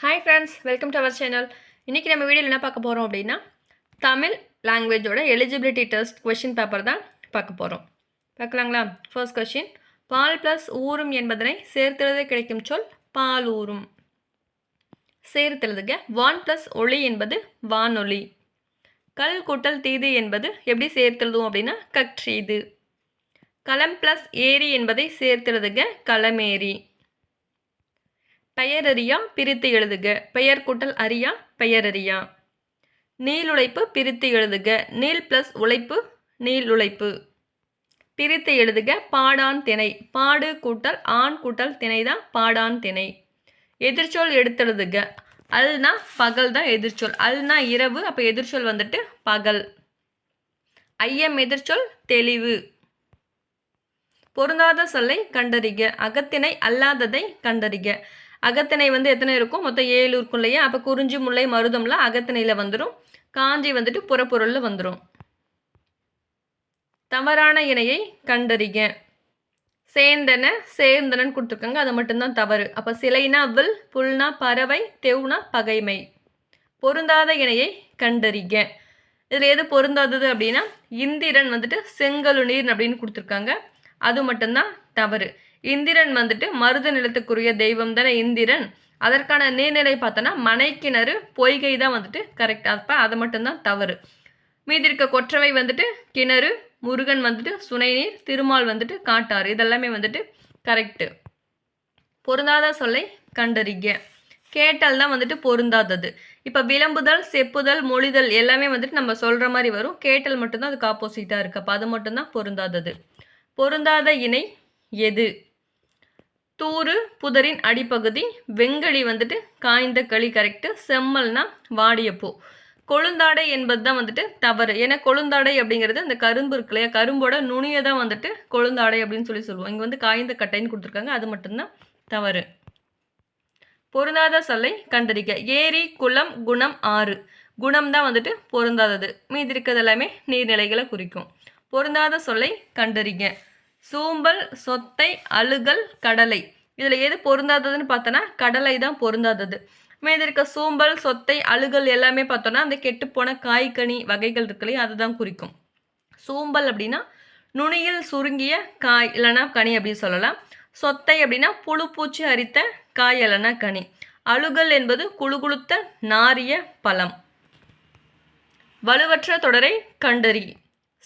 Hi friends welcome to our channel இன்றைக்கி நம்ம வீடியோவில் என்ன பார்க்க போகிறோம் அப்படின்னா தமிழ் லாங்குவேஜோட எலிஜிபிலிட்டி டெஸ்ட் கொஷின் பேப்பர் தான் பார்க்க போகிறோம் பார்க்கலாங்களா? ஃபர்ஸ்ட் கொஷின் பால் ப்ளஸ் ஊறும் என்பதனை சேர்த்தெழுத கிடைக்கும் சொல் பால் ஊறும். சேர்த்தெழுதுக வான் ப்ளஸ் ஒளி என்பது வானொலி. கல் கூட்டல் தீது என்பது எப்படி சேர்த்தெழுதுவோம் அப்படின்னா கற்றீது. களம் ப்ளஸ் ஏரி என்பதை சேர்த்தெழுதுக களமேரி பெயரறியாம் பிரித்து எழுதுக. பெயர் கூட்டல் அறியா பெயரறியா நீள் பிரித்து எழுதுக. நீள் ப்ளஸ் உழைப்பு நீள் உழைப்பு பிரித்து எழுதுக. பாடான் திணை. பாடு கூட்டல் ஆண் கூட்டல் திணை தான் பாடான் திணை. எதிர்ச்சொல் எடுத்தெழுதுக. அல்னா பகல் தான் எதிர்ச்சொல். அல்னா இரவு அப்போ எதிர்ச்சொல் வந்துட்டு பகல். ஐயம் எதிர்ச்சொல் தெளிவு. பொருந்தாத சொல்லை கண்டறிக. அகத்திணை அல்லாததை கண்டறிக. அகத்திணை வந்து எத்தனை இருக்கும்? மொத்தம் ஏழு இருக்கும் இல்லையா? அப்போ குறிஞ்சி முல்லை மருதம்லாம் அகத்திணையில் வந்துடும் காஞ்சி வந்துட்டு புறப்பொருளில் வந்துடும் தவறான இணையை கண்டறிங்க சேந்தன சேர்ந்தனன்னு கொடுத்துருக்காங்க. அது மட்டும்தான் தவறு. அப்போ சிலைனா வில் புல்னா பறவை தெவுனா பகைமை. பொருந்தாத இணையை கண்டறிங்க இதில் எது பொருந்தாதது அப்படின்னா இந்திரன் வந்துட்டு செங்கலுநீர் அப்படின்னு கொடுத்துருக்காங்க. அது மட்டும்தான் தவறு. இந்திரன் வந்துட்டு மருத நிலத்துக்குரிய தெய்வம் தானே இந்திரன். அதற்கான நீர்நிலை பார்த்தோன்னா மனைக்கிணறு பொய்கை தான் வந்துட்டு கரெக்ட் அப்போ அது மட்டும்தான் தவறு. மீதி இருக்க கொற்றவை வந்துட்டு கிணறு முருகன் வந்துட்டு சுனைநீர் திருமால் வந்துட்டு காட்டாறு. இதெல்லாமே வந்துட்டு கரெக்டு பொருந்தாத சொல்லை கண்டறிக. கேட்டல் தான் வந்துட்டு பொருந்தாதது. இப்போ விளம்புதல் செப்புதல் மொழிதல் எல்லாமே வந்துட்டு நம்ம சொல்கிற மாதிரி வரும். கேட்டல் மட்டும்தான் அதுக்கு ஆப்போசிட்டாக இருக்குது அப்போ அது மட்டும்தான் பொருந்தாதது. பொருந்தாத இணை எது? தூறு புதரின் அடிப்பகுதி வெங்கலி வந்துட்டு காய்ந்த களி கரெக்டு செம்மல்னா வாடிய பூ கொழுந்தாடை என்பது தான் வந்துட்டு தவறு. ஏன்னா கொழுந்தாடை அப்படிங்கிறது அந்த கரும்பு இருக்கு இல்லையா? கரும்போட நுனியை தான் வந்துட்டு கொழுந்தாடை அப்படின்னு சொல்லி சொல்லுவோம். இங்கே வந்து காய்ந்த கட்டைன்னு கொடுத்துருக்காங்க. அது மட்டும்தான் தவறு. பொருந்தாத சொல்லை கண்டறிக்க ஏரி குளம் குணம் ஆறு. குணம் தான் வந்துட்டு பொருந்தாதது. மீதி இருக்கிறது எல்லாமே நீர்நிலைகளை குறிக்கும். பொருந்தாத சொல்லை கண்டறிங்க சூம்பல் சொத்தை அழுகல் கடலை. இதில் எது பொருந்தாததுன்னு பார்த்தோன்னா கடலை தான் பொருந்தாதது. மேலே இருக்க சூம்பல் சொத்தை அழுகல் எல்லாமே பார்த்தோன்னா அந்த கெட்டுப்போன காய்கனி வகைகள் இருக்கு அதுதான் குறிக்கும். சூம்பல் அப்படின்னா நுனியில் சுருங்கிய காய் இல்லைனா கனி அப்படின்னு சொல்லலாம். சொத்தை அப்படின்னா புழு பூச்சி அரித்த காய் இல்லைனா கனி. அழுகல் என்பது குழுகுழுத்த நாரிய பழம். வலுவற்ற தொடரை கண்டறி.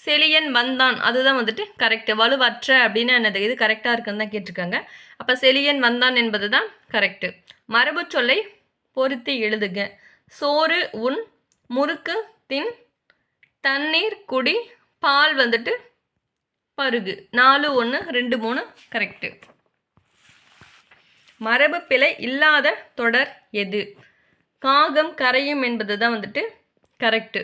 செலியன் வந்தான். அதுதான் வந்துட்டு கரெக்டு வலுவற்ற அப்படின்னு என்னது? இது கரெக்டாக இருக்குன்னு தான் கேட்டிருக்காங்க. அப்போ செலியன் வந்தான் என்பது தான் கரெக்டு மரபு சொல்லை பொருத்தி எழுதுக. சோறு உன் முறுக்கு தின் தண்ணீர் குடி பால் வந்துட்டு பருகு. நாலு ஒன்று ரெண்டு மூணு கரெக்டு மரபு பிழை இல்லாத தொடர் எது? காகம் கரையும் என்பது தான் வந்துட்டு கரெக்டு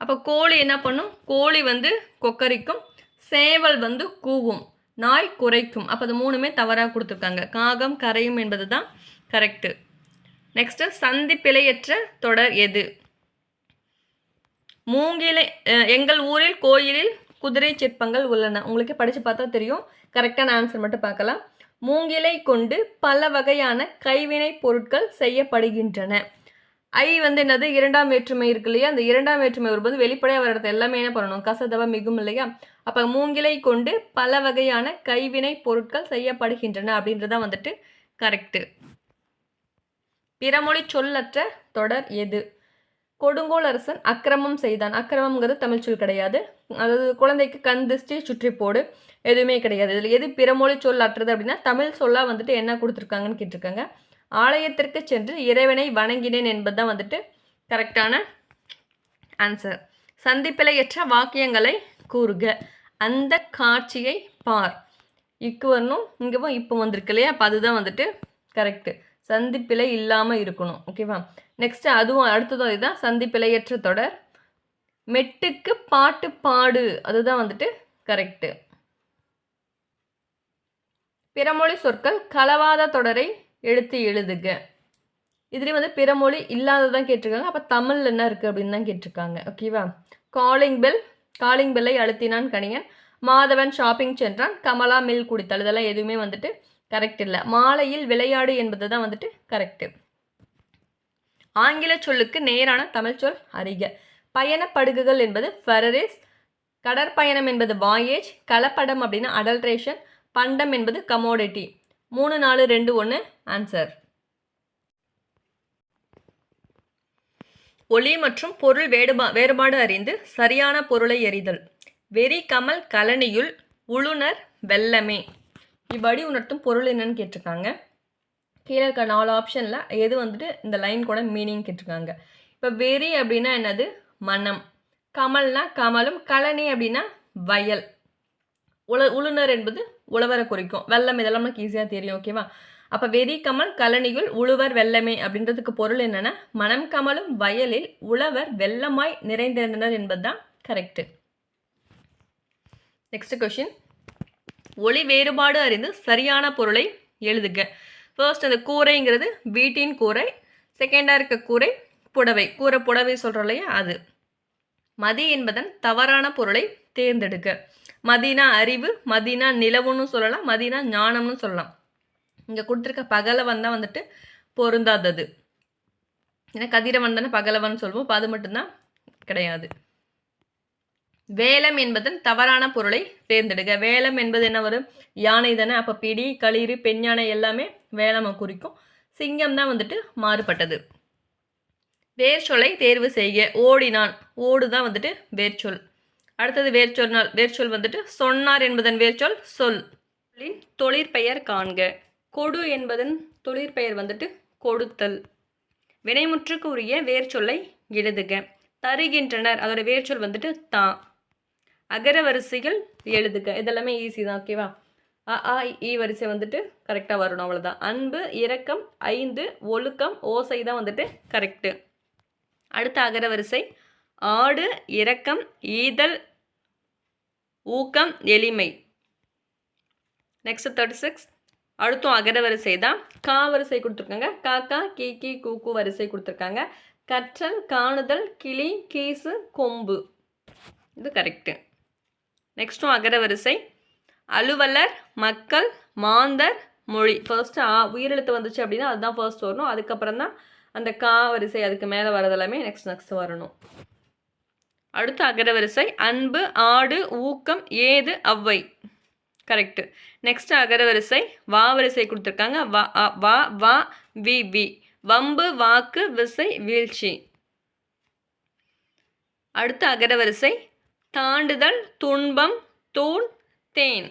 அப்போ கோழி என்ன பண்ணும்? கோழி வந்து கொக்கரிக்கும் சேவல் வந்து கூவும். நாய் குறைக்கும். அப்போ அது மூணுமே தவறாக கொடுத்துருக்காங்க. காகம் கரையும் என்பது தான் கரெக்டு நெக்ஸ்ட்டு சந்தி பிழையற்ற தொடர் எது? மூங்கிலை எங்கள் ஊரில் கோயிலில் குதிரை சிற்பங்கள் உள்ளன. உங்களுக்கு படித்து பார்த்தா தெரியும். கரெக்டான ஆன்சர் மட்டும் பார்க்கலாம். மூங்கிலை கொண்டு பல வகையான கைவினை பொருட்கள் செய்யப்படுகின்றன. ஐ வந்து என்னது? இரண்டாம் வேற்றுமை இருக்கு இல்லையா? அந்த இரண்டாம் வேற்றுமை வரும்போது வெளிப்படையாக வர இடத்துல எல்லாமே என்ன பண்ணணும்? கசதவ மிகும் இல்லையா அப்போ மூங்கிலை கொண்டு பல வகையான கைவினை பொருட்கள் செய்யப்படுகின்றன அப்படின்றதான் வந்துட்டு கரெக்டு பிறமொழி சொல்லற்ற தொடர் எது? கொடுங்கோல் அரசன் அக்கிரமம் செய்தான். அக்கிரமங்கிறது தமிழ் சொல் கிடையாது. அதாவது குழந்தைக்கு கண் திருஷ்டி சுற்றி போடு எதுவுமே கிடையாது. இதில் எது பிறமொழி சொல் அற்றது அப்படின்னா தமிழ் சொல்லாக வந்துட்டு என்ன கொடுத்துருக்காங்கன்னு கேட்டிருக்காங்க. ஆலயத்திற்கு சென்று இறைவனை வணங்கினேன் என்பது தான் வந்துட்டு கரெக்டான ஆன்சர் சந்திப்பிலையற்ற வாக்கியங்களை கூறுக. அந்த காட்சியை பார். இக்கு வரணும் இங்கே இப்போ வந்திருக்கு இல்லையா? அப்போ அதுதான் வந்துட்டு கரெக்டு சந்திப்பிழை இல்லாமல் இருக்கணும் ஓகேவா நெக்ஸ்ட்டு அதுவும் அடுத்ததும் இதுதான் சந்திப்பிழையற்ற தொடர். மெட்டுக்கு பாட்டு பாடு அதுதான் வந்துட்டு கரெக்டு பிறமொழி சொற்கள் களவாத தொடரை எடுத்து எழுதுக. இதுலேயும் வந்து பிறமொழி இல்லாததான் கேட்டிருக்காங்க. அப்போ தமிழ் என்ன இருக்குது அப்படின்னு தான் கேட்டிருக்காங்க ஓகேவா காலிங் பெல் காலிங் பெல்லை அழுத்தினான் கணியன் மாதவன் ஷாப்பிங் சென்றான். கமலா மில் குடித்தாள் இதெல்லாம் எதுவுமே வந்துட்டு கரெக்ட் இல்லை. மாலையில் விளையாடு என்பது தான் வந்துட்டு கரெக்டு ஆங்கில சொல்லுக்கு நேரான தமிழ் சொல் அறிக. பயணப்படுகுகள் என்பது ஃபெரரிஸ் கடற்பயணம் என்பது வாயேஜ் கலப்படம் அப்படின்னா அடல்ட்ரேஷன் பண்டம் என்பது கமோடிட்டி மூணு நாலு ரெண்டு ஒன்று ஆன்சர் ஒளி மற்றும் பொருள் வேடுபா வேறுபாடு அறிந்து சரியான பொருளை எறிதல். வெறி கமல் கலனியுள் உளுணர் வெல்லமே. இவ்வடி உணர்த்தும் பொருள் என்னன்னு கேட்டிருக்காங்க. கீழே இருக்க நாலு ஆப்ஷனில் எது வந்துட்டு இந்த லைன் கூட மீனிங் கேட்டிருக்காங்க. இப்போ வெறி அப்படின்னா என்னது? மனம். கமல்னா கமலும் கழனி அப்படின்னா வயல். உல உளுணர் என்பது உழவரை குறிக்கும். வெள்ளம் இதெல்லாம் நமக்கு ஈஸியாக தெரியும் ஓகேவா அப்போ வெறி கமல் கழனியுள் உழுவர் வெள்ளமே அப்படின்றதுக்கு பொருள் என்னென்னா மனம் கமலும் வயலில் உழவர் வெள்ளமாய் நிறைந்திருந்தனர் என்பது தான் கரெக்டு நெக்ஸ்ட் கொஷின் ஒளி வேறுபாடு அறிந்து சரியான பொருளை எழுதுக. ஃபர்ஸ்ட் அந்த கூரைங்கிறது வீட்டின் கூரை செகண்டாக இருக்க கூரை புடவை. கூரை புடவை சொல்கிறோம் இல்லையா? அது. மதி என்பதன் தவறான பொருளை தேர்ந்தெடுக்க. மதினா அறிவு மதினா நிலவுன்னு சொல்லலாம் மதினா ஞானம்னு சொல்லலாம். இங்கே கொடுத்துருக்க பகலவன் தான் வந்துட்டு பொருந்தாதது. ஏன்னா கதிரவன் தானே பகலவன் சொல்லுவோம் அப்போ அது மட்டும்தான் கிடையாது. வேலம் என்பதன் தவறான பொருளை தேர்ந்தெடுக்க. வேலம் என்பது என்ன வரும்? யானை தானே. அப்போ பிடி களிறு பெண் யானை எல்லாமே வேலமை குறிக்கும். சிங்கம் தான் வந்துட்டு மாறுபட்டது. வேர்ச்சொல்லை தேர்வு செய்க. ஓடினான். ஓடு தான் வந்துட்டு வேர்ச்சொல். அடுத்தது வேர்ச்சொல் வேர்ச்சொல் வந்துட்டு சொன்னார் என்பதன் வேர்ச்சொல் சொல். தொழிற்பெயர் காண்க. கொடு என்பதன் தொழிற்பெயர் வந்துட்டு கொடுத்தல். வினைமுற்றுக்கு உரிய வேர்ச்சொல்லை எழுதுக. தருகின்றனர். அதோட வேர்ச்சொல் வந்துட்டு தான் அகர வரிசைகள் எழுதுக. இதெல்லாமே ஈஸி தான் ஓகேவா அ ஆ இ வரிசை வந்துட்டு கரெக்டாக வரணும் அவ்வளோதான் அன்பு இரக்கம் ஐந்து ஒழுக்கம் ஓசை தான் வந்துட்டு கரெக்டு அடுத்த அகர வரிசை. ஆடு இரக்கம் ஈதல் ஊக்கம் எளிமை. நெக்ஸ்ட் தேர்ட்டி சிக்ஸ் அடுத்தும் அகர வரிசை தான். கா வரிசை கொடுத்துருக்காங்க. காக்கா கீ கீ கூக்கு வரிசை கொடுத்துருக்காங்க. கற்றல் காணுதல் கிளி கீசு கொம்பு. இது கரெக்டு நெக்ஸ்ட்டும் அகர வரிசை. அலுவலர் மக்கள் மாந்தர் மொழி. ஃபர்ஸ்ட்டு ஆ உயிரெழுத்து வந்துச்சு அப்படின்னா அதுதான் ஃபர்ஸ்ட் வரணும். அதுக்கப்புறம் தான் அந்த கா வரிசை அதுக்கு மேலே வரதெல்லாமே நெக்ஸ்ட் நெக்ஸ்ட் வரணும். அடுத்து அகர வரிசை. அன்பு ஆடு ஊக்கம் ஏது அவ்வை. கரெக்டு நெக்ஸ்ட் அகர வரிசை வா வரிசை கொடுத்துருக்காங்க. வா வா வா வி வி. வம்பு வாக்கு விசை வீழ்ச்சி. அடுத்த அகர வரிசை தாண்டுதல் துன்பம் தூண் தேன்.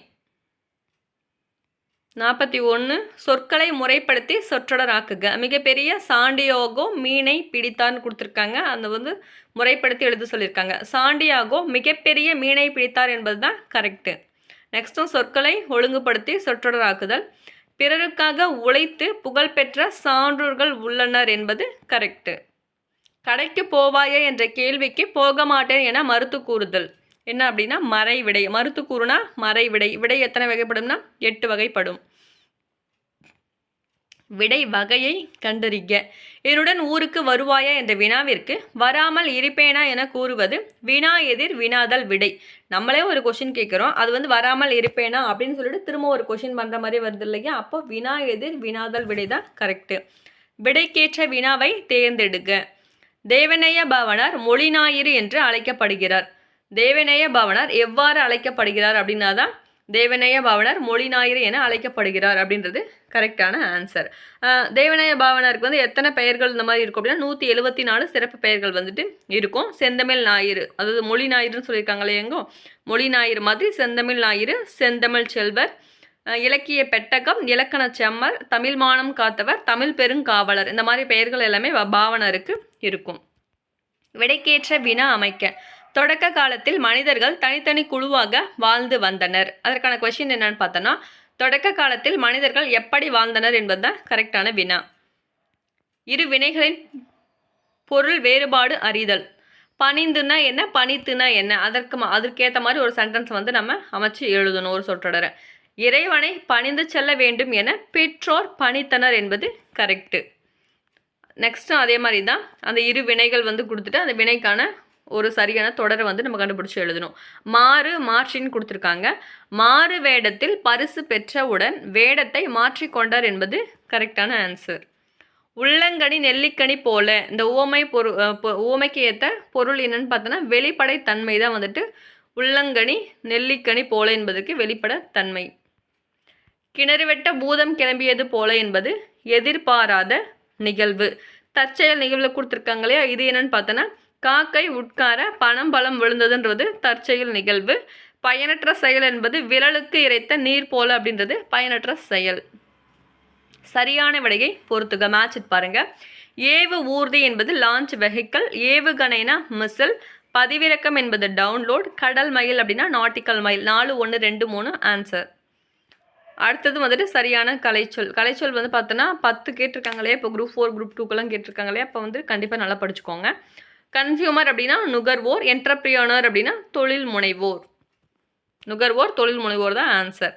நாற்பத்தி ஒன்று சொற்களை முறைப்படுத்தி சொற்றொடராக்குக. மிகப்பெரிய சாண்டியோகோ மீனை பிடித்தான்னு கொடுத்துருக்காங்க. அந்த வந்து முறைப்படுத்தி எழுத சொல்லியிருக்காங்க. சாண்டியாகோ மிகப்பெரிய மீனை பிடித்தார் என்பது தான் கரெக்டு நெக்ஸ்ட்டும் சொற்களை ஒழுங்குபடுத்தி சொற்றொடராக்குதல். பிறருக்காக உழைத்து புகழ்பெற்ற சான்றோர்கள் உள்ளனர் என்பது கரெக்டு கடைக்கு போவாயே என்ற கேள்விக்கு போக மாட்டேன் என மறுத்து கூறுதல். என்ன அப்படின்னா மறை விடை மறுத்து கூறுனா மறை விடை விடை எத்தனை வகைப்படும்னா எட்டு வகைப்படும். விடை வகையை கண்டறிக. என்னுடன் ஊருக்கு வருவாயா என்ற வினாவிற்கு வராமல் இருப்பேனா என கூறுவது வினா எதிர் வினாதல் விடை. நம்மளே ஒரு கொஷின் கேட்குறோம் அது வந்து வராமல் இருப்பேனா அப்படின்னு சொல்லிட்டு திரும்ப ஒரு கொஷின் பண்ணுற மாதிரி வருது இல்லையா? அப்போ வினா எதிர் வினாதல் விடை தான் கரெக்டு விடைக்கேற்ற வினாவை தேர்ந்தெடுக்க தேவநேய பாவனார் மொழிநாயிறு என்று அழைக்கப்படுகிறார். தேவநேய பாவனார் எவ்வாறு அழைக்கப்படுகிறார் அப்படின்னா தான் தேவநேய பாவனார் மொழிநாயிறு என அழைக்கப்படுகிறார் அப்படின்றது கரெக்டான ஆன்சர் தேவநாய பாவனருக்கு வந்து எத்தனை பெயர்கள் இந்த மாதிரி இருக்கும் அப்படின்னா நூற்றி எழுபத்தி நாலு சிறப்பு பெயர்கள் வந்துட்டு இருக்கும். செந்தமிழ் ஞாயிறு அதாவது மொழி ஞாயிறுன்னு சொல்லியிருக்காங்களே எங்கோ மொழி ஞாயிறு மாதிரி செந்தமிழ் ஞாயிறு செந்தமிழ் செல்வர் இலக்கிய பெட்டகம் இலக்கண செம்மல் தமிழ் மானம் காத்தவர் தமிழ் பெருங்காவலர் இந்த மாதிரி பெயர்கள் எல்லாமே பாவனருக்கு இருக்கும். விடைக்கேற்ற வினா அமைக்க. தொடக்க காலத்தில் மனிதர்கள் தனித்தனி குழுவாக வாழ்ந்து வந்தனர். அதற்கான கொஷின் என்னன்னு பார்த்தோன்னா தொடக்க காலத்தில் மனிதர்கள் எப்படி வாழ்ந்தனர் என்பதுதான் கரெக்டான வினா. இரு வினைகளின் பொருள் வேறுபாடு அறிதல். பணிந்துனா என்ன பணித்துனா என்ன? அதற்கு அதற்கேற்ற மாதிரி ஒரு சென்டென்ஸ் வந்து நம்ம அமைச்சு எழுதணும் ஒரு சொற்றொடரை. இறைவனை பணிந்து செல்ல வேண்டும் என பெற்றோர் பணித்தனர் என்பது கரெக்டு நெக்ஸ்ட்டும் அதே மாதிரி தான் அந்த இரு வினைகள் வந்து கொடுத்துட்டு அந்த வினைக்கான ஒரு சரியான தொடரை வந்து நம்ம கண்டுபிடிச்சி எழுதணும். மாறு மாற்றின்னு கொடுத்துருக்காங்க. மாறு வேடத்தில் பரிசு பெற்றவுடன் வேடத்தை மாற்றிக்கொண்டார் என்பது கரெக்டான ஆன்சர். உள்ளங்கனி நெல்லிக்கனி போல இந்த ஓமை பொரு ஓமைக்கு ஏற்ற பொருள் என்னன்னு பார்த்தோன்னா வெளிப்படை தன்மை தான் வந்துட்டு உள்ளங்கனி நெல்லிக்கனி போல என்பதற்கு வெளிப்பட தன்மை கிணறு வெட்ட பூதம் கிளம்பியது போல என்பது எதிர்பாராத நிகழ்வு. தற்செயல் நிகழ்வில் கொடுத்துருக்காங்க இல்லையா? இது என்னன்னு பார்த்தோன்னா காக்கை உட்கார பணம் பழம் விழுந்ததுன்றது தற்செயல் நிகழ்வு. பயனற்ற செயல் என்பது விரலுக்கு இறைத்த நீர் போல அப்படின்றது பயனற்ற செயல். சரியான விடையை பொறுத்துக மேட்ச் பாருங்க. ஏவு ஊர்தி என்பது லான்ச் வெஹிக்கல் ஏவுகணைனா மிசில் பதிவிறக்கம் என்பது டவுன்லோட் கடல் மயில் அப்படின்னா நாட்டிக்கல் மயில் நாலு ஒன்று ரெண்டு மூணு ஆன்சர் அடுத்தது வந்துட்டு சரியான கலைச்சொல். கலைச்சொல் வந்து பார்த்தோன்னா பத்து கேட்டிருக்காங்களே இப்போ குரூப் ஃபோர் குரூப் டூக்கெல்லாம் கேட்டிருக்காங்களே அப்போ வந்து கண்டிப்பாக நல்லா படிச்சுக்கோங்க. கன்சியூமர் அப்படின்னா நுகர்வோர் என்டர்பிரியோனர் அப்படின்னா தொழில் முனைவோர் நுகர்வோர் தொழில் முனைவோர் தான் ஆன்சர்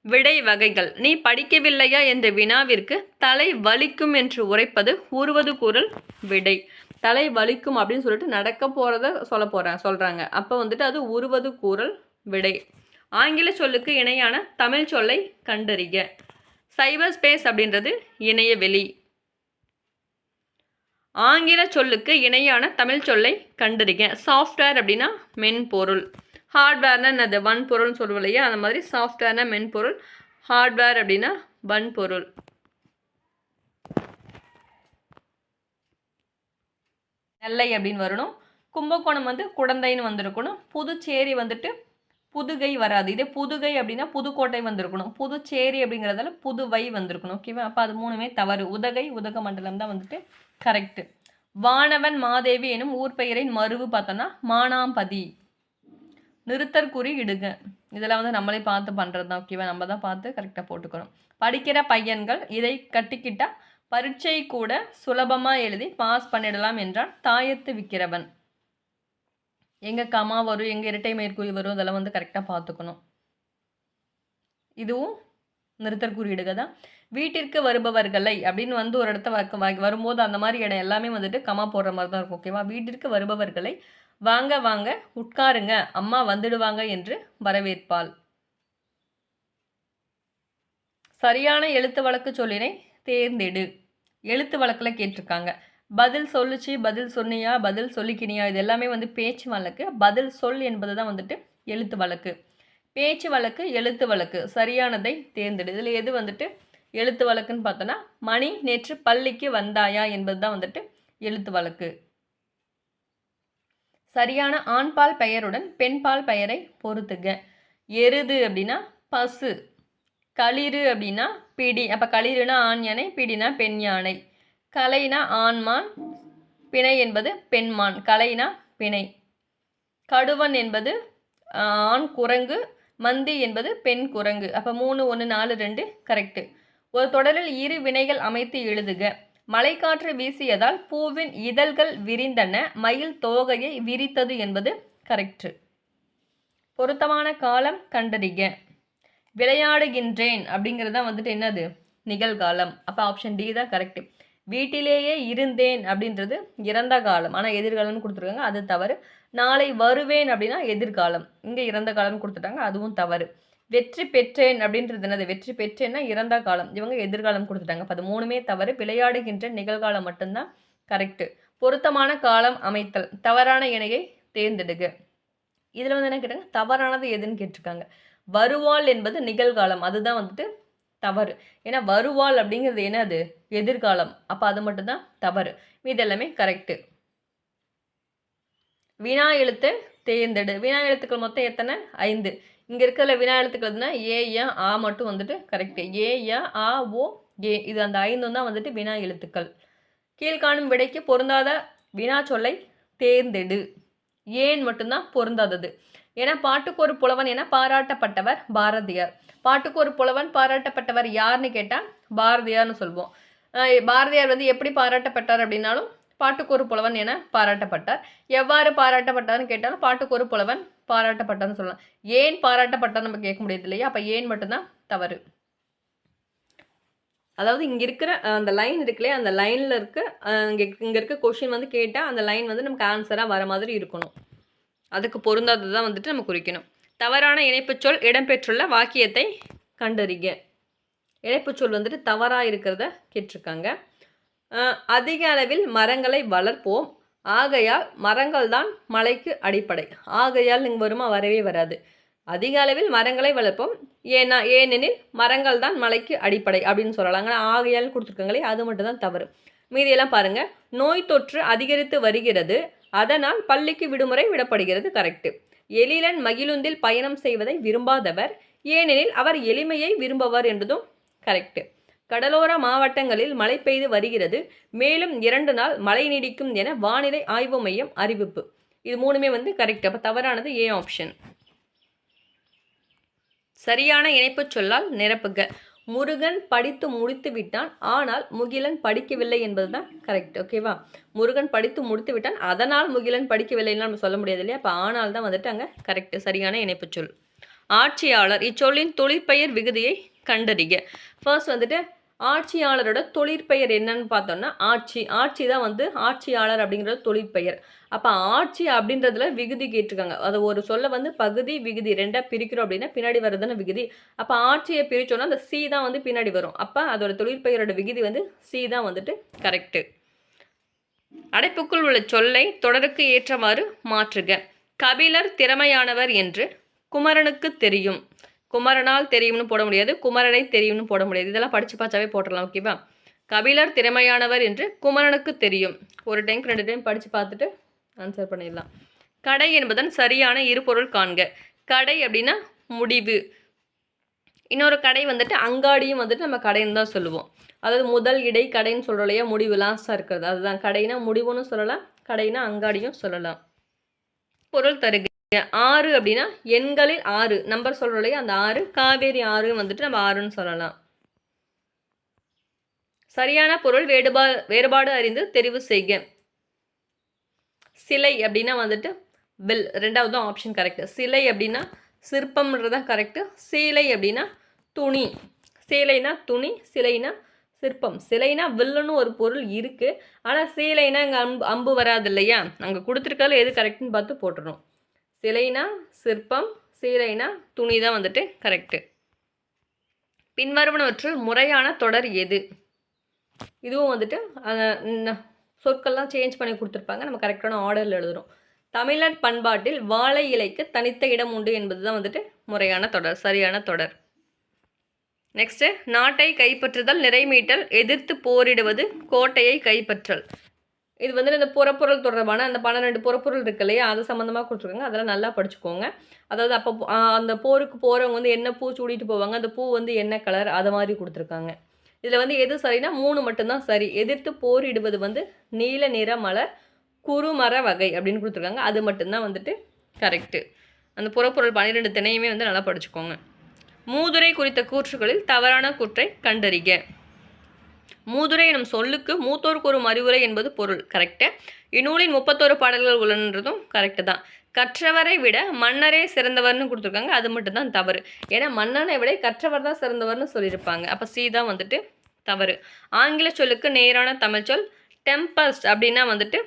விடை வகைகள். நீ படிக்கவில்லையா என்ற வினாவிற்கு தலை வலிக்கும் என்று உரைப்பது உருவது குரல் விடை. தலை வலிக்கும் அப்படின்னு சொல்லிட்டு நடக்க போகிறத சொல்ல போகிறேன் சொல்கிறாங்க அப்போ வந்துட்டு அது உருவது கூறல் விடை. ஆங்கில சொல்லுக்கு இணையான தமிழ் சொல்லை கண்டறிக. சைபர் ஸ்பேஸ் அப்படின்றது இணையவெளி. ஆங்கில சொல்லுக்கு இணையான தமிழ் சொல்லை கண்டறிக. சாஃப்ட்வேர் அப்படின்னா மென்பொருள். ஹார்ட்வேர்னா என்னது? வன்பொருள்னு சொல்லுவோம் இல்லையா? அந்த மாதிரி சாஃப்ட்வேர்னா மென்பொருள். ஹார்ட்வேர் அப்படின்னா வன்பொருள். நெல்லை அப்படின்னு வரணும். கும்பகோணம் வந்து குழந்தைன்னு வந்திருக்கணும். புதுச்சேரி வந்துட்டு புதுகை வராது. இதே புதுகை அப்படின்னா புதுக்கோட்டை வந்திருக்கணும். புதுச்சேரி அப்படிங்கிறதால புதுவை வந்திருக்கணும். ஓகேவா அப்போ அது மூணுமே தவறு. உதகை உதக மண்டலம் தான் வந்துட்டு கரெக்டு வானவன் மாதேவி எனும் ஊர் பெயரின் மருவு பார்த்தோன்னா மானாம்பதி. நிறுத்தற்குறி இடுக. இதெல்லாம் வந்து நம்மளே பார்த்து பண்ணுறது தான். ஓகேவா நம்ம தான் பார்த்து கரெக்டாக போட்டுக்கணும். படிக்கிற பையன்கள் இதை கட்டிக்கிட்டால் பரீட்சை கூட சுலபமாக எழுதி பாஸ் பண்ணிடலாம் என்றான் தாயத்து விற்கிறவன் எங்கே கமா வரும் எங்கே இரட்டை மேற்கூறி வரும் இதெல்லாம் வந்து கரெக்டாக பார்த்துக்கணும். இதுவும் நிறுத்தற் குறியீடுக தான். வீட்டிற்கு வருபவர்களை அப்படின்னு வந்து ஒரு இடத்த வ- வரும்போது அந்த மாதிரி இடம் எல்லாமே வந்துட்டு கமா போடுற மாதிரி தான் இருக்கும் ஓகேவா வீட்டிற்கு வருபவர்களை வாங்க வாங்க உட்காருங்க அம்மா வந்துடுவாங்க என்று வரவேற்பாள். சரியான எழுத்து வழக்கு சொல்லினை தேர்ந்தெடு. எழுத்து வழக்கில் கேட்டிருக்காங்க. பதில் சொல்லுச்சு பதில் சொன்னியா பதில் சொல்லிக்கினியா இது எல்லாமே வந்து பேச்சு வழக்கு. பதில் சொல் என்பது தான் வந்துட்டு எழுத்து வழக்கு. பேச்சு வழக்கு எழுத்து வழக்கு. சரியானதை தேர்ந்தெடு. இதில் எது வந்துட்டு எழுத்து வழக்குன்னு பார்த்தோன்னா மணி நேற்று பள்ளிக்கு வந்தாயா என்பது தான் வந்துட்டு எழுத்து வழக்கு. சரியான ஆண்பால் பெயருடன் பெண்பால் பெயரை பொறுத்துங்க எருது அப்படின்னா பசு. களிறு அப்படின்னா பிடி. அப்போ களிறுனா ஆண் யானை பிடினா பெண் யானை. கலைனா ஆண்மான் பிணை என்பது பெண்மான். கலைனா பிணை. கடுவன் என்பது ஆண் குரங்கு மந்தி என்பது பெண் குரங்கு. அப்போ மூணு ஒன்று நாலு ரெண்டு கரெக்டு ஒரு தொடரில் இரு வினைகள் அமைத்து எழுதுக. மலைக்காற்று வீசியதால் பூவின் இதழ்கள் விரிந்தன மயில் தோகையை விரித்தது என்பது கரெக்டு பொருத்தமான காலம் கண்டறிக. விளையாடுகின்றேன் அப்படிங்கிறது தான் வந்துட்டு என்னது? நிகழ்காலம். அப்போ ஆப்ஷன் டி தான் கரெக்டு வீட்டிலேயே இருந்தேன் அப்படின்றது இறந்த காலம். ஆனால் எதிர்காலம்னு கொடுத்துருக்காங்க. அது தவறு. நாளை வருவேன் அப்படின்னா எதிர்காலம். இங்கே இறந்த காலம்னு கொடுத்துட்டாங்க. அதுவும் தவறு. வெற்றி பெற்றேன் அப்படின்றது என்னது? வெற்றி பெற்றேன்னா இறந்த காலம். இவங்க எதிர்காலம் கொடுத்துட்டாங்க. அப்போ அது மூணுமே தவறு. விளையாடுகின்ற நிகழ்காலம் மட்டும்தான் கரெக்டு பொருத்தமான காலம் அமைத்தல். தவறான இணையை தேர்ந்தெடுக்க இதில் வந்து என்ன கேட்டாங்க? தவறானது எதுன்னு கேட்டிருக்காங்க. வருவாள் என்பது நிகழ்காலம். அதுதான் வந்துட்டு தவறு. ஏன்னா வருவாள் அப்படிங்கிறது என்னது? எதிர்காலம். அப்போ அது மட்டும்தான் தவறு. மீது எல்லாமே கரெக்டு வினா எழுத்து தேர்ந்தெடு. வினா எழுத்துக்கள் மொத்தம் எத்தனை? ஐந்து. இங்கே இருக்கிற வினா எழுத்துக்கள்னா ஏ ஏ ஆ மட்டும் வந்துட்டு கரெக்டு ஏ ஏ ஆ ஓ ஏ. இது அந்த ஐந்தும் தான் வந்துட்டு வினா எழுத்துக்கள். கீழ்காணும் விடைக்கு பொருந்தாத வினா சொல்லை தேர்ந்தெடு. ஏன் மட்டும்தான் பொருந்தாதது? ஏன்னா பாட்டுக்கு ஒரு புலவன் என பாராட்டப்பட்டவர் பாரதியார். பாட்டுக்கு ஒரு புலவன் பாராட்டப்பட்டவர் யாருன்னு கேட்டால் பாரதியார்னு சொல்வோம். பாரதியார் வந்து எப்படி பாராட்டப்பட்டார் அப்படின்னாலும் பாட்டுக்கு ஒரு புலவன் என பாராட்டப்பட்டார். எவ்வாறு பாராட்டப்பட்டார்னு கேட்டாலும் பாட்டுக்கு ஒரு புலவன் பாராட்டப்பட்டார்னு சொல்லலாம். ஏன் பாராட்டப்பட்டார் நம்ம கேட்க முடியாது இல்லையா? அப்போ ஏன் மட்டும்தான் தவறு. அதாவது இங்கே இருக்கிற அந்த லைன் இருக்குல்லையா அந்த லைனில் இருக்க இங்கே இங்கே இருக்க கொஷின் வந்து கேட்டால் அந்த லைன் வந்து நமக்கு ஆன்சராக வர மாதிரி இருக்கணும். அதுக்கு பொருந்தாதது தான் வந்துட்டு நம்ம குறிக்கணும். தவறான இணைப்பு சொல் இடம்பெற்றுள்ள வாக்கியத்தை கண்டறிக. இணைப்புச் சொல் வந்துட்டு தவறாக இருக்கிறத கேட்டிருக்காங்க. அதிக அளவில் மரங்களை வளர்ப்போம். ஆகையால் மரங்கள் தான் மலைக்கு அடிப்படை. ஆகையால் இங்கே வருமா வரவே வராது. அதிக அளவில் மரங்களை வளர்ப்போம். ஏன்னா ஏனெனில் மரங்கள் தான் மலைக்கு அடிப்படை அப்படின்னு சொல்லலாங்க ஆகையால் கொடுத்துருக்காங்களே அது மட்டும் தான் தவறு. மீதியெல்லாம் பாருங்கள் நோய் தொற்று அதிகரித்து வருகிறது. அதனால் பள்ளிக்கு விடுமுறை விடப்படுகிறது கரெக்டு எழிலன் மகிழுந்தில் பயணம் செய்வதை விரும்பாதவர் ஏனெனில் அவர் எளிமையை விரும்பவர் என்பதும் கரெக்டு கடலோர மாவட்டங்களில் மழை பெய்து வருகிறது மேலும் இரண்டு நாள் மழை நீடிக்கும் என வானிலை ஆய்வு மையம் அறிவிப்பு. இது மூணுமே வந்து கரெக்ட் அப்போ தவறானது ஏ ஆப்ஷன் சரியான இணைப்புச் சொல்லால் நிரப்புக. முருகன் படித்து முடித்து விட்டான் ஆனால் முகிலன் படிக்கவில்லை என்பதுதான் கரெக்ட் ஓகேவா முருகன் படித்து முடித்து விட்டான் அதனால் முகிலன் படிக்கவில்லைன்னு நம்ம சொல்ல முடியாது இல்லையா? அப்போ ஆனால் தான் வந்துட்டு அங்கே கரெக்ட் சரியான இணைப்புச் சொல். ஆட்சியாளர் இச்சொல்லின் தொழிற்பெயர் விகுதியை கண்டறிக. ஃபர்ஸ்ட் வந்துட்டு ஆட்சியாளரோட தொழிற்பெயர் என்னன்னு பார்த்தோம்னா ஆட்சி. ஆட்சி தான் வந்து ஆட்சியாளர் அப்படிங்கிற தொழிற்பெயர். அப்போ ஆட்சி அப்படின்றதுல விகுதி கேட்டிருக்காங்க. அது ஒரு சொல்ல வந்து பகுதி விகுதி ரெண்டாக பிரிக்கிறோம் அப்படின்னா பின்னாடி வருதுன்னு விகுதி. அப்போ ஆட்சியை பிரித்தோன்னா அந்த சி தான் வந்து பின்னாடி வரும். அப்போ அதோட தொழிற்பெயரோட விகுதி வந்து சி தான் வந்துட்டு கரெக்டு அடைப்புக்குள் உள்ள சொல்லை தொடருக்கு ஏற்றவாறு மாற்றுக. கபிலர் திறமையானவர் என்று குமரனுக்கு தெரியும். குமரனால் தெரியும்னு போட முடியாது. குமரனை தெரியும்னு போட முடியாது. இதெல்லாம் படித்து பார்த்தாவே போட்டுடலாம் ஓகேவா கபிலர் திறமையானவர் என்று குமரனுக்கு தெரியும். ஒரு டைம் ரெண்டு டைம் படித்து பார்த்துட்டு ஆன்சர் பண்ணிடலாம். கடை என்பதன் சரியான இருபொருள் காண்க. கடை அப்படின்னா முடிவு. இன்னொரு கடை வந்துட்டு அங்காடியும் வந்துட்டு நம்ம கடைன்னு தான் சொல்லுவோம். அதாவது முதல் இடை கடைன்னு சொல்கிறோம் இல்லையா? முடிவு லாஸ்ட்டாக இருக்கிறது. அதுதான் கடைனா முடிவுன்னு சொல்லலாம் கடைனா அங்காடியும் சொல்லலாம். பொருள் தருக. ஆறு அப்படின்னா எண்களில் ஆறு. நம்பர் சொல்கிறோம் இல்லையா? அந்த ஆறு. காவேரி ஆறு வந்துட்டு நம்ம ஆறுன்னு சொல்லலாம். சரியான பொருள் வேறுபா வேறுபாடு அறிந்து தெரிவு செய்க. சிலை அப்படின்னா வந்துட்டு பில் ரெண்டாவது ஆப்ஷன் கரெக்ட் சிலை அப்படின்னா சிற்பம்ன்றது தான் கரெக்டு சீலை அப்படின்னா துணி. சேலைனா துணி சிலைனா சிற்பம். சிலைனா வில்லுன்னு ஒரு பொருள் இருக்குது ஆனால் சீலைனா இங்கே அம்பு அம்பு வராது இல்லையா? அங்கே கொடுத்துருக்கால எது கரெக்ட்னு பார்த்து போட்டுடணும் சிலைனா சிற்பம் சீலைனா துணி தான் வந்துட்டு கரெக்டு பின்வருவனவற்றில் முறையான தொடர் எது? இதுவும் வந்துட்டு சொற்கள்லாம் சேஞ்ச் பண்ணி கொடுத்துருப்பாங்க. நம்ம கரெக்டான ஆர்டரில் எழுதுறோம். தமிழர் பண்பாட்டில் வாழை இலைக்கு தனித்த இடம் உண்டு என்பது தான் வந்துட்டு முறையான தொடர் சரியான தொடர். நெக்ஸ்ட்டு நாட்டை கைப்பற்றுதல் நிறைமீட்டல் எதிர்த்து போரிடுவது கோட்டையை கைப்பற்றல். இது வந்து இந்த புறப்பொருள் தொடர்பான அந்த பன்னிரெண்டு புறப்பொருள் இருக்கு இல்லையா? அது சம்மந்தமாக கொடுத்துருக்காங்க. அதெல்லாம் நல்லா படிச்சுக்கோங்க. அதாவது அப்போ அந்த போருக்கு போகிறவங்க வந்து என்ன பூ சூடிட்டு போவாங்க அந்த பூ வந்து என்ன கலர் அதை மாதிரி கொடுத்துருக்காங்க. இதில் வந்து எது சரினா மூணு மட்டும்தான் சரி. எதிர்த்து போரிடுவது வந்து நீல நிற மலர் குறுமர வகை அப்படின்னு கொடுத்துருக்காங்க. அது மட்டும்தான் வந்துட்டு கரெக்டு அந்த புறப்பொருள் பன்னிரெண்டு திணையுமே வந்து நல்லா படிச்சுக்கோங்க. மூதுரை குறித்த கூற்றுகளில் தவறான கூற்றை கண்டறிக. மூதுரை எனும் சொல்லுக்கு மூத்தோருக்கு ஒரு அறிவுரை என்பது பொருள் கரெக்டு இந்நூலின் முப்பத்தோரு பாடல்கள் உள்ளனன்றதும் கரெக்டு தான். கற்றவரை விட மன்னரே சிறந்தவர்னு கொடுத்துருக்காங்க. அது மட்டும்தான் தவறு. ஏன்னா மன்னனை விட கற்றவர் தான் சிறந்தவர்னு சொல்லியிருப்பாங்க. அப்போ சி தான் வந்துட்டு தவறு. ஆங்கில சொல்லுக்கு நேரான தமிழ் சொல் டெம்பஸ்ட் அப்படின்னா வந்துட்டு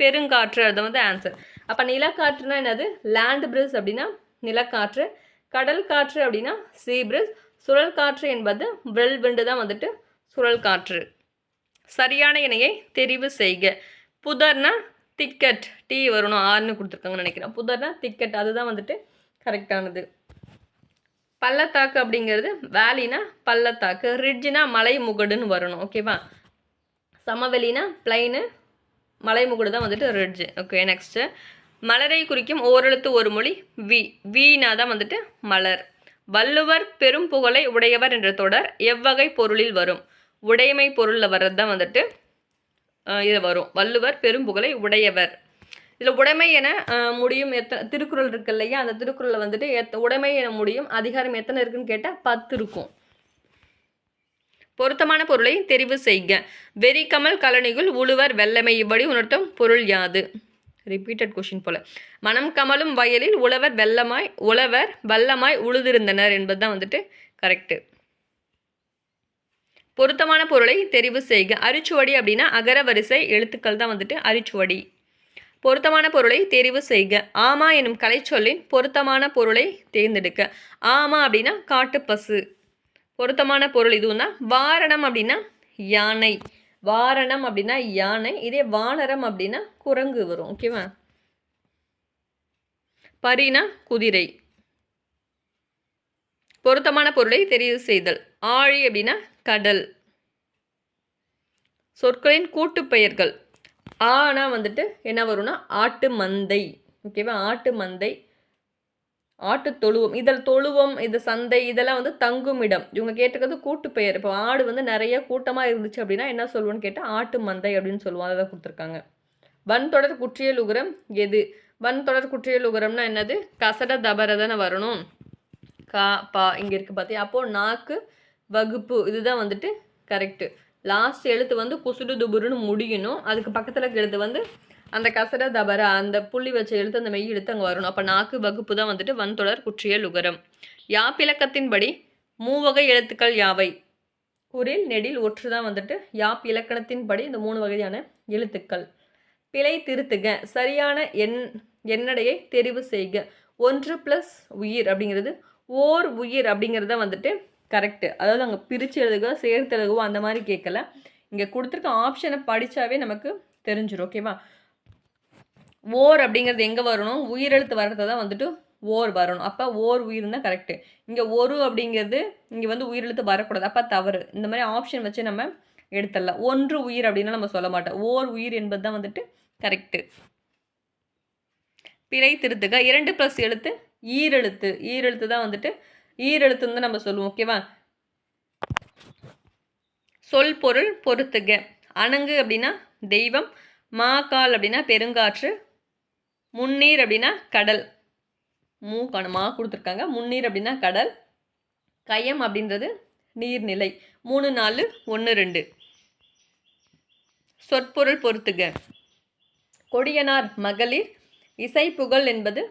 பெருங்காற்று. அது வந்து ஆன்சர் அப்போ நிலக்காற்றுனா என்னது? லேண்ட் பிரிஸ் அப்படின்னா நிலக்காற்று. கடல் காற்று அப்படின்னா சீ பிரிஸ் சுழல் காற்று என்பது வெல் விண்டு தான் வந்துட்டு சுழல் காற்று. சரியான இணையை தெரிவு செய்க. புதர்னா டிக்கெட் டீ வரணும் ஆறுன்னு கொடுத்துருக்காங்கன்னு நினைக்கிறேன். புதர்னா திக்கெட் அதுதான் வந்துட்டு கரெக்டானது பள்ளத்தாக்கு அப்படிங்கிறது வேலினா பள்ளத்தாக்கு ரிட்ஜினா மலை முகடுன்னு வரணும் ஓகேவா சமவெளினா பிளைனு மலைமுகுடு தான் வந்துட்டு ரிட்ஜ் ஓகே நெக்ஸ்ட்டு மலரை குறிக்கும் ஓரெழுத்து ஒரு மொழி வி வீனா தான் வந்துட்டு மலர். வள்ளுவர் பெரும் புகழை உடையவர் என்ற தொடர் எவ்வகை பொருளில் வரும்? உடைமை பொருளில் வர்றது தான் வந்துட்டு இது வரும். வள்ளுவர் பெரும் புகழை உடையவர். இதில் உடைமை என முடியும் எத்தனை திருக்குறள் இருக்கு இல்லையா? அந்த திருக்குறளில் வந்துட்டு எத் உடைமை என முடியும் அதிகாரம் எத்தனை இருக்குன்னு கேட்டால் பத்து இருக்கும். பொருத்தமான பொருளை தெரிவு செய்க. வெறிக்கமல் கலனிகுள் உழுவர் வெள்ளமை இப்படி உணர்த்தும் பொருள் யாது? ரிப்பீட்டட் கொஷின் போல. மனம் கமலும் வயலில் உழவர் வெள்ளமாய் உழவர் வல்லமாய் உழுதிருந்தனர் என்பது தான் வந்துட்டு கரெக்டு பொருத்தமான பொருளை தெரிவு செய்க. அரிச்சுவடி அப்படின்னா அகர வரிசை எழுத்துக்கள் தான் வந்துட்டு அரிச்சுவடி. பொருத்தமான பொருளை தெரிவு செய்க. ஆமா எனும் கலைச்சொல்லின் பொருத்தமான பொருளை தேர்ந்தெடுக்க. ஆமா அப்படின்னா காட்டுப்பசு பொருத்தமான பொருள் இதுவும் தான் வாரணம் அப்படின்னா யானை. வாரணம் அப்படின்னா யானை. இதே வானரம் அப்படின்னா குரங்கு வரும். ஓகேவா பரினா குதிரை. பொருத்தமான பொருளை தெரிவு செய்தல். ஆழி அப்படின்னா கடல். சொற்களின் கூட்டுப்பெயர்கள். ஆனா வந்துட்டு என்ன வரும்னா ஆட்டு மந்தை. ஓகேவா ஆட்டு மந்தை. ஆட்டு தொழுவம். இதில் தொழுவம் இது சந்தை இதெல்லாம் வந்து தங்கும் இடம் இவங்க கேட்டுக்கிறது கூட்டு பெயர் இப்போ ஆடு வந்து நிறைய கூட்டமாக இருந்துச்சு அப்படின்னா என்ன சொல்லுவோன்னு கேட்டால் ஆட்டு மந்தை அப்படின்னு சொல்லுவோம் அதை கொடுத்துருக்காங்க. வன் தொடர் குற்றியல் உகரம் எது? வன் தொடர் குற்றியல் உகரம்னா என்னது? கசட தபர தானே வரணும். கா பா இங்கே இருக்குது பார்த்தியா அப்போது நாக்கு வகுப்பு இதுதான் வந்துட்டு கரெக்டு லாஸ்ட் எழுத்து வந்து குசுடு துபுருன்னு முடியணும். அதுக்கு பக்கத்தில் எழுத்து வந்து அந்த கசட தபர அந்த புள்ளி வச்ச எழுத்து அந்த மெய் எழுத்து அங்கே வரணும். அப்போ நாக்கு வகுப்பு தான் வந்துட்டு வன்தொடர் குற்றியல் உகரம் யாப்பிலக்கத்தின்படி மூவகை எழுத்துக்கள் யாவை? குரில் நெடில் ஒற்று தான் வந்துட்டு யாப் இலக்கணத்தின்படி இந்த மூணு வகையான எழுத்துக்கள். பிழை திருத்துக சரியான எண் எண்ணடையை தெரிவு செய்க. ஒன்று ப்ளஸ் உயிர் அப்படிங்கிறது ஓர் உயிர் அப்படிங்கிறத வந்துட்டு கரெக்டு அதாவது அங்கே பிரித்து எழுதுகோ சேர்த்து எழுதுகோ அந்த மாதிரி கேட்கல இங்கே கொடுத்துருக்க ஆப்ஷனை படித்தாவே நமக்கு தெரிஞ்சிடும் ஓகேவா ஓர் அப்படிங்கிறது எங்கே வரணும்? உயிரெழுத்து வர்றது தான் வந்துட்டு ஓர் வரணும். அப்போ ஓர் உயிர் தான் கரெக்டு இங்கே ஒரு அப்படிங்கிறது இங்கே வந்து உயிரெழுத்து வரக்கூடாது. அப்போ தவறு. இந்த மாதிரி ஆப்ஷன் வச்சு நம்ம எடுத்துடலாம். ஒன்று உயிர் அப்படின்னா நம்ம சொல்ல மாட்டோம். ஓர் உயிர் என்பது தான் வந்துட்டு கரெக்டு பிழை திருத்துக. இரண்டு ப்ளஸ் எழுத்து ஈரெழுத்து. ஈரெழுத்து தான் வந்துட்டு ஈரெழுத்துன்னு தான் நம்ம சொல்லுவோம் ஓகேவா சொல் பொருள் பொறுத்துக. அணங்கு அப்படின்னா தெய்வம் மாக்கால் அப்படின்னா பெருங்காற்று முன்னீர் அப்படின்னா கடல். மூ மா கொடுத்துருக்காங்க முன்னீர் அப்படின்னா கடல் கயம் அப்படின்றது நீர்நிலை. மூணு நாலு ஒன்று ரெண்டு. சொற்பொருள் பொறுத்துக. கொடியனார் மகளிர் இசை புகழ் என்பது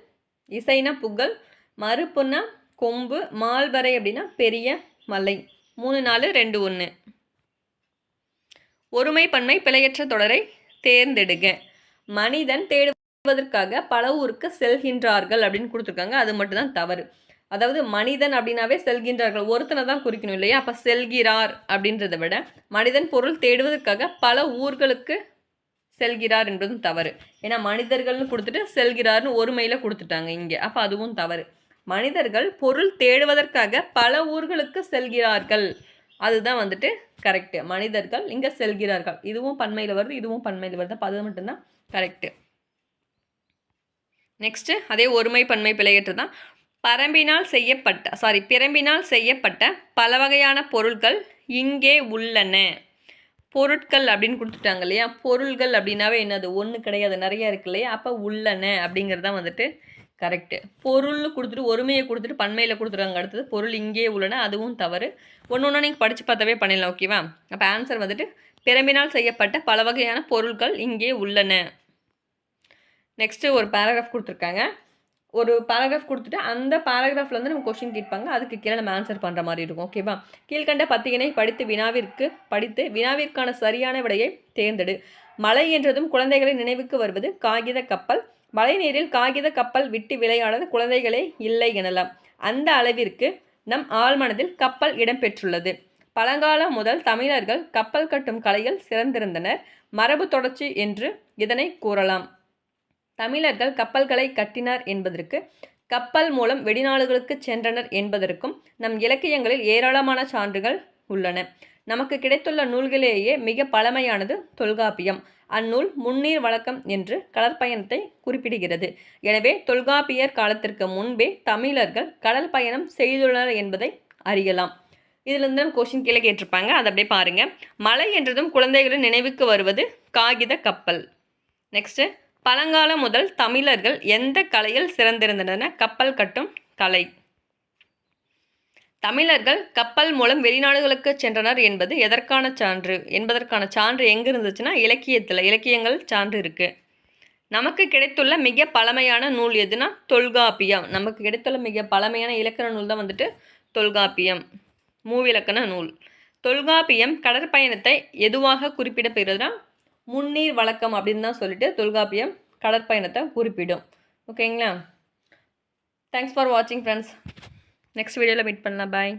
இசைனா புகழ் மறுப்புன்னா கொம்பு மால்வரை அப்படின்னா பெரிய மலை. மூணு நாலு ரெண்டு ஒன்று ஒருமை பன்மை பிழையற்ற தொடரை தேர்ந்தெடுங்க மனிதன் தேடுவதற்காக பல ஊருக்கு செல்கின்றார்கள் அப்படின்னு கொடுத்துருக்காங்க. அது மட்டும்தான் தவறு. அதாவது மனிதன் அப்படின்னாவே செல்கின்றார்கள். ஒருத்தனை தான் குறிக்கணும் இல்லையா? அப்போ செல்கிறார் அப்படின்றத விட மனிதன் பொருள் தேடுவதற்காக பல ஊர்களுக்கு செல்கிறார் என்பதும் தவறு. ஏன்னா மனிதர்கள்னு கொடுத்துட்டு செல்கிறார்னு ஒருமையில் கொடுத்துட்டாங்க இங்கே. அப்போ அதுவும் தவறு. மனிதர்கள் பொருள் தேடுவதற்காக பல ஊர்களுக்கு செல்கிறார்கள். அதுதான் வந்துட்டு கரெக்டு மனிதர்கள் இங்கே செல்கிறார்கள். இதுவும் பன்மையில் வருது இதுவும் பன்மையில் வருது. அப்போ அது மட்டும்தான் கரெக்டு நெக்ஸ்ட்டு அதே ஒருமை பன்மை பிழையற்று தான். பரம்பினால் செய்யப்பட்ட சாரி பிரம்பினால் செய்யப்பட்ட பல வகையான பொருட்கள் இங்கே உள்ளன. பொருட்கள் அப்படின்னு கொடுத்துட்டாங்க இல்லையா? பொருள்கள் அப்படின்னாவே என்னது? ஒன்று கிடையாது. நிறைய இருக்கு இல்லையா? அப்போ உள்ளன அப்படிங்கிறது தான் வந்துட்டு கரெக்டு பொருள்னு கொடுத்துட்டு ஒருமையை கொடுத்துட்டு பன்மையில் கொடுத்துருக்காங்க அடுத்தது பொருள் இங்கே உள்ளன அதுவும் தவறு. ஒன்று ஒன்றா நீங்கள் படித்து பார்த்தாவே பண்ணிடலாம் ஓகேவா அப்போ ஆன்சர் வந்துட்டு பிறம்பினால் செய்யப்பட்ட பல வகையான பொருட்கள் இங்கே உள்ளன. நெக்ஸ்ட்டு ஒரு பேராகிராஃப் கொடுத்துருக்காங்க. ஒரு பேராகிராஃப் கொடுத்துட்டு அந்த பேராகிராஃபில் வந்து நம்ம கொஷின் கேட்பாங்க. அதுக்கு கீழே நம்ம ஆன்சர் பண்ணுற மாதிரி இருக்கும் ஓகேவா கீழ்கண்ட பத்தியினை படித்து வினாவிற்கு படித்து வினாவிற்கான சரியான விடையை தேர்ந்தெடு. மழை என்றதும் குழந்தைகளை நினைவுக்கு வருவது காகித கப்பல் மழைநீரில் காகித கப்பல் விட்டு விளையாடது குழந்தைகளே இல்லை எனலாம். அந்த அளவிற்கு நம் ஆழ்மனதில் கப்பல் இடம்பெற்றுள்ளது பழங்காலம் முதல் தமிழர்கள் கப்பல் கட்டும் கலையில் சிறந்திருந்தனர். மரபு தொடர்ச்சி என்று இதனை கூறலாம். தமிழர்கள் கப்பல்களை கட்டினார் என்பதற்கு கப்பல் மூலம் வெளிநாடுகளுக்கு சென்றனர் என்பதற்கும் நம் இலக்கியங்களில் ஏராளமான சான்றுகள் உள்ளன. நமக்கு கிடைத்துள்ள நூல்களிலேயே மிக பழமையானது தொல்காப்பியம். அந்நூல் முன்னீர் வழக்கம் என்று கடற்பயணத்தை குறிப்பிடுகிறது. எனவே தொல்காப்பியர் காலத்திற்கு முன்பே தமிழர்கள் கடல் பயணம் செய்துள்ளனர் என்பதை அறியலாம். இதிலிருந்து கொஷின் கீழே கேட்டிருப்பாங்க. அதை அப்படியே பாருங்கள் மலை என்றதும் குழந்தைகளின் நினைவுக்கு வருவது காகித கப்பல். நெக்ஸ்ட்டு பழங்காலம் முதல் தமிழர்கள் எந்த கலையில் சிறந்திருந்தன கப்பல் கட்டும் கலை. தமிழர்கள் கப்பல் மூலம் வெளிநாடுகளுக்கு சென்றனர் என்பது எதற்கான சான்று? என்பதற்கான சான்று எங்கே இருந்துச்சுன்னா இலக்கியத்தில் இலக்கியங்கள் சான்று இருக்குது நமக்கு கிடைத்துள்ள மிக பழமையான நூல் எதுனா தொல்காப்பியம். நமக்கு கிடைத்துள்ள மிக பழமையான இலக்கண நூல் தான் வந்துட்டு தொல்காப்பியம். மூவிலக்கண நூல். தொல்காப்பியம் கடற்பயணத்தை எதுவாக குறிப்பிடப்படுகிறதுனா முன்னீர் வழக்கம் அப்படின்னு தான் சொல்லிட்டு தொல்காப்பியம் கடற்பயணத்தை குறிப்பிடும். ஓகேங்களா? தேங்க்ஸ் ஃபார் வாட்சிங் ஃப்ரெண்ட்ஸ் நெக்ஸ்ட் வீடியோவில் மீட் பண்ணலாம். பாய்